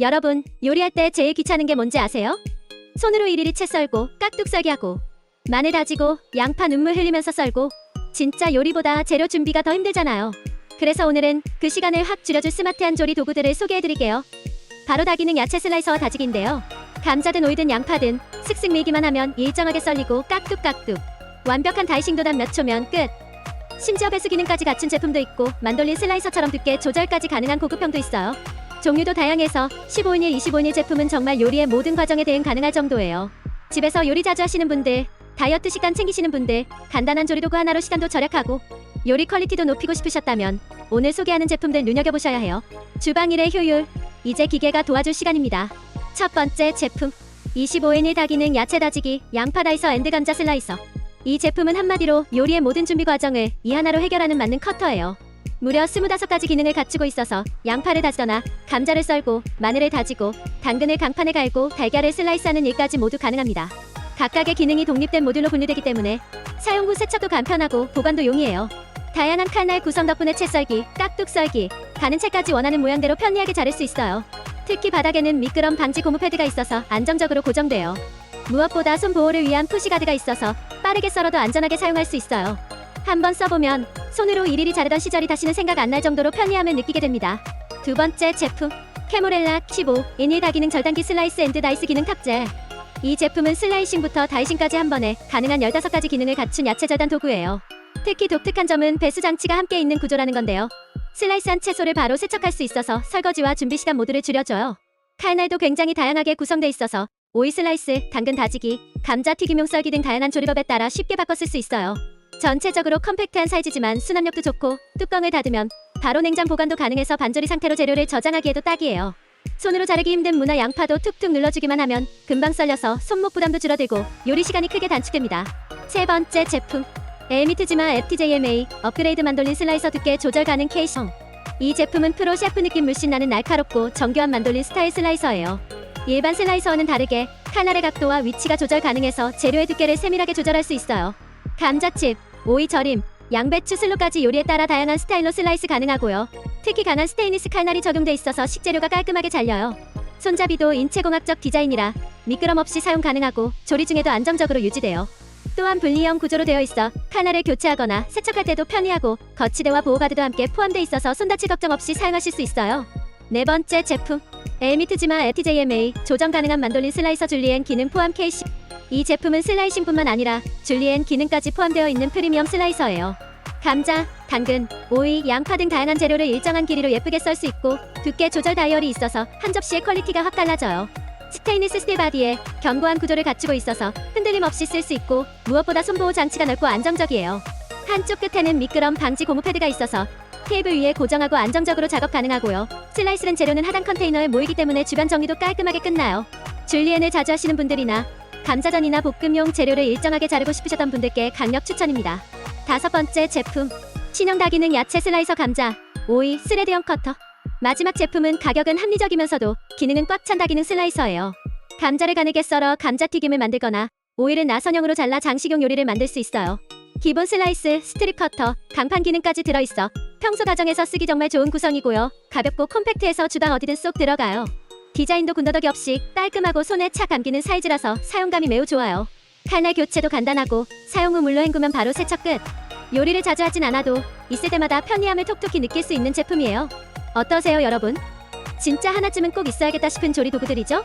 여러분, 요리할 때 제일 귀찮은 게 뭔지 아세요? 손으로 일일이 채 썰고 깍둑 썰기 하고 마늘 다지고 양파 눈물 흘리면서 썰고 진짜 요리보다 재료 준비가 더 힘들잖아요. 그래서 오늘은 그 시간을 확 줄여줄 스마트한 조리 도구들을 소개해드릴게요. 바로 다기능 야채 슬라이서와 다지기인데요. 감자든 오이든 양파든 슥슥 밀기만 하면 일정하게 썰리고 깍둑깍둑 완벽한 다이싱 도 단 몇 초면 끝. 심지어 배수 기능까지 갖춘 제품도 있고 만돌린 슬라이서처럼 두께 조절까지 가능한 고급형도 있어요. 종류도 다양해서 15인일 25인일 제품은 정말 요리의 모든 과정에 대응 가능할 정도예요. 집에서 요리 자주 하시는 분들, 다이어트 식단 챙기시는 분들, 간단한 조리 도구 하나로 시간도 절약하고 요리 퀄리티도 높이고 싶으셨다면 오늘 소개하는 제품들 눈여겨보셔야 해요. 주방 일의 효율, 이제 기계가 도와줄 시간입니다. 첫 번째 제품, 25인일 다기능 야채 다지기 양파 다이서 앤드 감자 슬라이서. 이 제품은 한마디로 요리의 모든 준비 과정을 이 하나로 해결하는 맞는 커터예요. 무려 25가지 기능을 갖추고 있어서 양파를 다지거나 감자를 썰고 마늘을 다지고 당근을 강판에 갈고 달걀을 슬라이스하는 일까지 모두 가능합니다. 각각의 기능이 독립된 모듈로 분류되기 때문에 사용 후 세척도 간편하고 보관도 용이해요. 다양한 칼날 구성 덕분에 채 썰기, 깍둑 썰기, 가는 채까지 원하는 모양대로 편리하게 자를 수 있어요. 특히 바닥에는 미끄럼 방지 고무 패드가 있어서 안정적으로 고정돼요. 무엇보다 손 보호를 위한 푸시가드가 있어서 빠르게 썰어도 안전하게 사용할 수 있어요. 한번 써보면 손으로 일일이 자르던 시절이 다시는 생각 안 날 정도로 편리함을 느끼게 됩니다. 두 번째 제품 캐모렐라 15 인일 다기능 절단기 슬라이스 앤드 다이스 기능 탑재. 이 제품은 슬라이싱부터 다이싱까지 한 번에 가능한 15가지 기능을 갖춘 야채 절단 도구예요. 특히 독특한 점은 배수 장치가 함께 있는 구조라는 건데요. 슬라이스한 채소를 바로 세척할 수 있어서 설거지와 준비 시간 모두를 줄여줘요. 칼날도 굉장히 다양하게 구성돼 있어서 오이 슬라이스, 당근 다지기, 감자 튀김용 썰기 등 다양한 조리법에 따라 쉽게 바꿔 쓸 수 있어요. 전체적으로 컴팩트한 사이즈지만 수납력도 좋고 뚜껑을 닫으면 바로 냉장 보관도 가능해서 반조리 상태로 재료를 저장하기에도 딱이에요. 손으로 자르기 힘든 무나 양파도 툭툭 눌러주기만 하면 금방 썰려서 손목 부담도 줄어들고 요리 시간이 크게 단축됩니다. 세 번째 제품 엘미트지마 FTJMA 업그레이드 만 돌린 슬라이서 두께 조절 가능 케이션 이 제품은 프로 셰프 느낌 물씬 나는 날카롭고 정교한 만돌린 스타일 슬라이서예요. 일반 슬라이서와는 다르게 칼날의 각도와 위치가 조절 가능해서 재료의 두께를 세밀하게 조절할 수 있어요. 감자칩, 오이 절임, 양배추 슬로까지 요리에 따라 다양한 스타일로 슬라이스 가능하고요. 특히 강한 스테인리스 칼날이 적용돼 있어서 식재료가 깔끔하게 잘려요. 손잡이도 인체공학적 디자인이라 미끄럼 없이 사용 가능하고 조리 중에도 안정적으로 유지돼요. 또한 분리형 구조로 되어 있어 칼날을 교체하거나 세척할 때도 편리하고 거치대와 보호가드도 함께 포함돼 있어서 손 다칠 걱정 없이 사용하실 수 있어요. 네 번째 제품 엘미트지마 FTJMA 조정 가능한 만돌린 슬라이서 줄리엔 기능 포함 케이시 이 제품은 슬라이싱뿐만 아니라 줄리엔 기능까지 포함되어 있는 프리미엄 슬라이서예요. 감자, 당근, 오이, 양파 등 다양한 재료를 일정한 길이로 예쁘게 썰 수 있고 두께 조절 다이얼이 있어서 한 접시의 퀄리티가 확 달라져요. 스테인리스 스틸 바디에 견고한 구조를 갖추고 있어서 흔들림 없이 쓸 수 있고 무엇보다 손보호 장치가 넓고 안정적이에요. 한쪽 끝에는 미끄럼 방지 고무 패드가 있어서 테이블 위에 고정하고 안정적으로 작업 가능하고요. 슬라이스된 재료는 하단 컨테이너에 모이기 때문에 주변 정리도 깔끔하게 끝나요. 줄리엔을 자주 하시는 분들이나 감자전이나 볶음용 재료를 일정하게 자르고 싶으셨던 분들께 강력 추천입니다. 다섯 번째 제품 신형 다기능 야채 슬라이서 감자 오이 스레드형 커터 마지막 제품은 가격은 합리적이면서도 기능은 꽉 찬 다기능 슬라이서예요. 감자를 가늘게 썰어 감자튀김을 만들거나 오이를 나선형으로 잘라 장식용 요리를 만들 수 있어요. 기본 슬라이스, 스트립 커터, 강판 기능까지 들어있어 평소 가정에서 쓰기 정말 좋은 구성이고요. 가볍고 콤팩트해서 주방 어디든 쏙 들어가요. 디자인도 군더더기 없이 깔끔하고 손에 착 감기는 사이즈라서 사용감이 매우 좋아요. 칼날 교체도 간단하고 사용 후 물로 헹구면 바로 세척 끝. 요리를 자주 하진 않아도 있을 때마다 편리함을 톡톡히 느낄 수 있는 제품이에요. 어떠세요, 여러분? 진짜 하나쯤은 꼭 있어야겠다 싶은 조리 도구들이죠?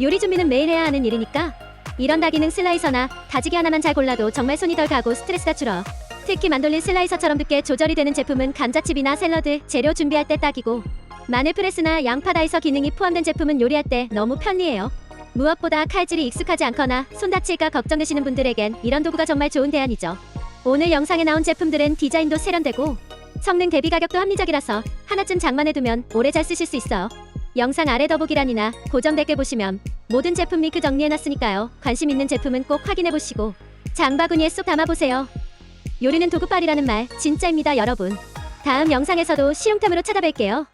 요리 준비는 매일 해야 하는 일이니까 이런 다기능 슬라이서나 다지기 하나만 잘 골라도 정말 손이 덜 가고 스트레스가 줄어요. 특히 만돌린 슬라이서처럼 두께 조절이 되는 제품은 감자칩이나 샐러드, 재료 준비할 때 딱이고 마늘 프레스나 양파 다이서 기능이 포함된 제품은 요리할 때 너무 편리해요. 무엇보다 칼질이 익숙하지 않거나 손 다칠까 걱정되시는 분들에겐 이런 도구가 정말 좋은 대안이죠. 오늘 영상에 나온 제품들은 디자인도 세련되고 성능 대비 가격도 합리적이라서 하나쯤 장만해두면 오래 잘 쓰실 수 있어요. 영상 아래 더보기란이나 고정 댓글 보시면 모든 제품 링크 정리해놨으니까요. 관심 있는 제품은 꼭 확인해보시고 장바구니에 쏙 담아보세요. 요리는 도구빨이라는 말 진짜입니다 여러분. 다음 영상에서도 실용템으로 찾아뵐게요.